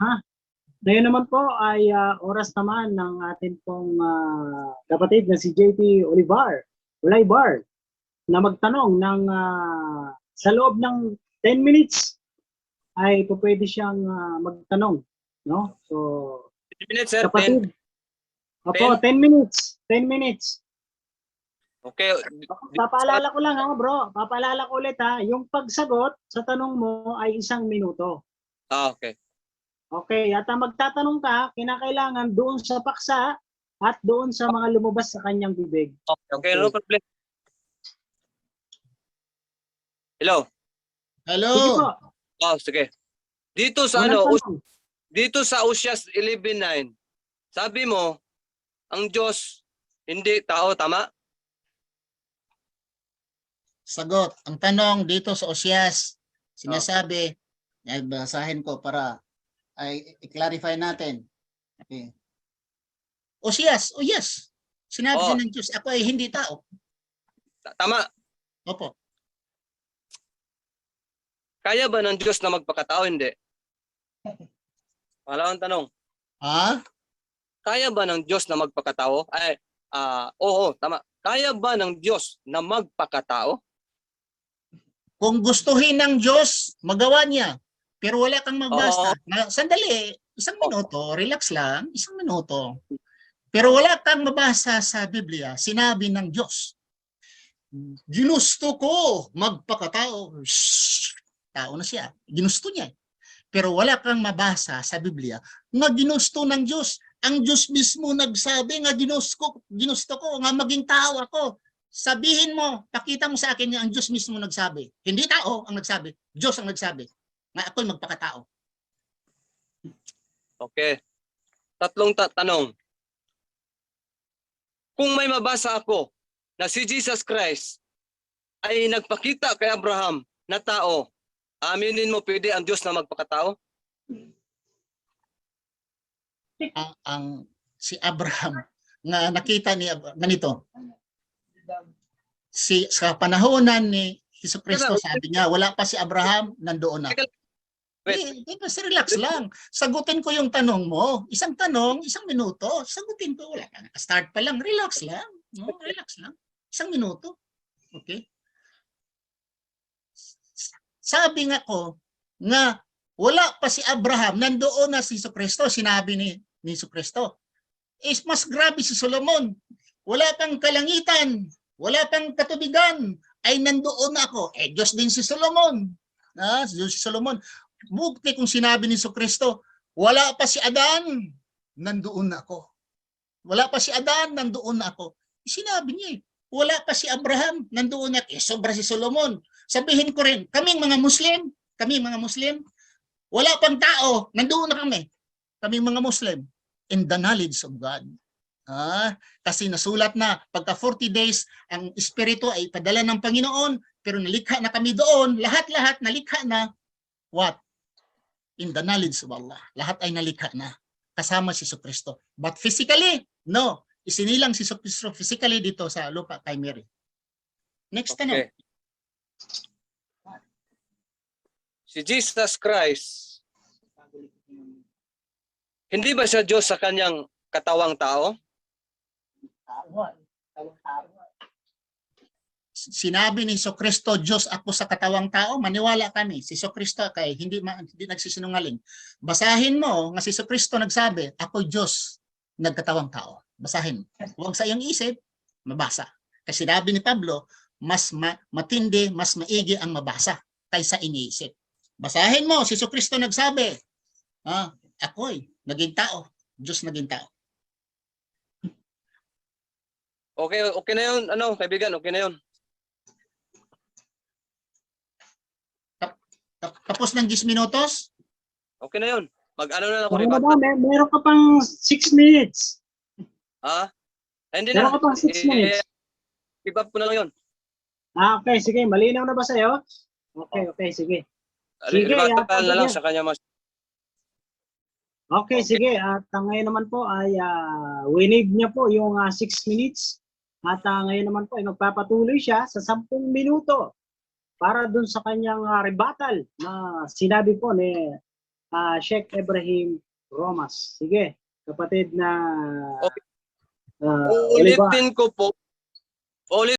ha? Ngayon naman po ay ah, oras naman ng ating pong ah, kapatid na si JP Olivar, Olivar, na magtanong ng ah, sa loob ng 10 minutes ay po pwede siyang ah, magtanong, no? So, 10 minutes, sir. 10. kapatid, Opo, 10 minutes. 10 minutes. Okay. Papaalala ko lang ha, bro. Papaalala ko ulit ha. Yung pagsagot sa tanong mo ay isang minuto. Ah, okay. Okay, at ang magtatanong ka, kinakailangan doon sa paksa at doon sa mga lumabas sa kanyang bibig. Okay, okay, no problem. Hello. Hello. Sige po. Oh, sige. Dito sa ano, Us- tanong. dito sa Usyas 11:9. Sabi mo, ang Diyos hindi tao, tama? Sagot. Ang tanong dito sa Osyas, sinasabi, ay basahin ko para ay i-clarify natin. Okay. Osyas, oh yes. Sinabi Oh. siya ng Diyos, ako ay hindi tao. Ta- Tama. Opo. Kaya ba ng Diyos na magpakatao? Hindi. Pangalawang tanong. Ha? Kaya ba ng Diyos na magpakatao? Ay, ah, oo, tama. Kaya ba ng Diyos na magpakatao? Kung gustuhin ng Diyos, magawa niya. Pero wala kang magbasa. Na, sandali, isang minuto, relax lang, isang minuto. Pero wala kang mabasa sa Biblia, sinabi ng Diyos. Ginusto ko magpakatao. Shhh! Tao na siya. Ginusto niya. Pero wala kang mabasa sa Biblia na ginusto ng Diyos. Ang Diyos mismo nagsabi nga ginusto, ginusto ko nga maging tao ako. Sabihin mo, pakita mo sa akin nga ang Diyos mismo nagsabi. Hindi tao ang nagsabi, Diyos ang nagsabi. Nga ako'y magpakatao. Okay. Tatlong ta- tanong. Kung may mabasa ako na si Jesus Christ ay nagpakita kay Abraham na tao, aminin mo pwede ang Diyos na magpakatao? ang, ang si Abraham nga nakita ni Ab- ganito si sa panahonan ni Hesus Kristo sabi niya wala pa si Abraham nandoon na. Eh, eh, kasi relax lang. Sagutin ko yung tanong mo. Isang tanong, isang minuto. Sagutin ko. Wala ka. Start pa lang. Relax lang. No, relax lang. Isang minuto. Okay? Sabi nga ko, nga wala pa si Abraham, nandoon na si Kristo, sinabi ni, ni Kristo. Is mas grabe si Solomon. Wala pang kalangitan, wala pang katubigan, ay nandoon na ako. Eh, Diyos din si Solomon. Ah, si Solomon. Bukti kung sinabi ni Kristo, wala pa si Adan, nandoon na ako. Wala pa si Adan, nandoon na ako. Sinabi niya eh, wala pa si Abraham, nandoon na. Eh, sobra si Solomon. Sabihin ko rin, kaming mga Muslim, kaming mga Muslim, wala pang tao, nandoon na kami. Kaming mga Muslim, in the knowledge of God. Ah, kasi nasulat na pagka 40 days ang espiritu ay padala ng Panginoon pero nalikha na kami doon lahat-lahat nalikha na what in the knowledge of Allah. Lahat ay nalikha na kasama si Kristo. But physically no. Isinilang si Kristo physically dito sa lupa kay Mary. Next tanong. Okay. Si Jesus Christ, hindi ba siya Diyos sa kanyang katawang tao? Sinabi ni Kristo Diyos ako sa katawang tao maniwala kami. Si Kristo kay hindi hindi nagsisinungaling. Basahin mo nga si Kristo nagsabi ako Diyos nagkatawang tao. Basahin huwag sa iyong isip mabasa. Kasi sinabi ni Pablo mas ma- matindi mas maigi ang mabasa kaysa iniisip. Basahin mo si Kristo nagsabi ah ako'y naging tao. Diyos naging tao. Okay, okay na yun. Ano, kaibigan, okay na yun. Ta- tapos ng 10 minutos Okay na yun. Mag-ano na ako, ribat. ba? Mer- meron ka pang 6 minutes. Ha? Ay, Hindi Meron na. ka pang 6 minutes. Eh, up ko na lang yun. Ah, okay, sige. Malinaw na ba sa'yo? Okay, okay, sige. Sige, Ribat ah, na lang sa kanya mas. Okay, sige. At ah, ngayon naman po ay uh, winave niya po yung 6 minutes. At ah, ngayon naman po ay magpapatuloy siya sa 10 minuto para dun sa kanyang ah, rebuttal na sinabi po ni ah, Sheikh Ibrahim Romas. Sige, kapatid na Okay. ah, Oliva. Ulitin ko po, ulit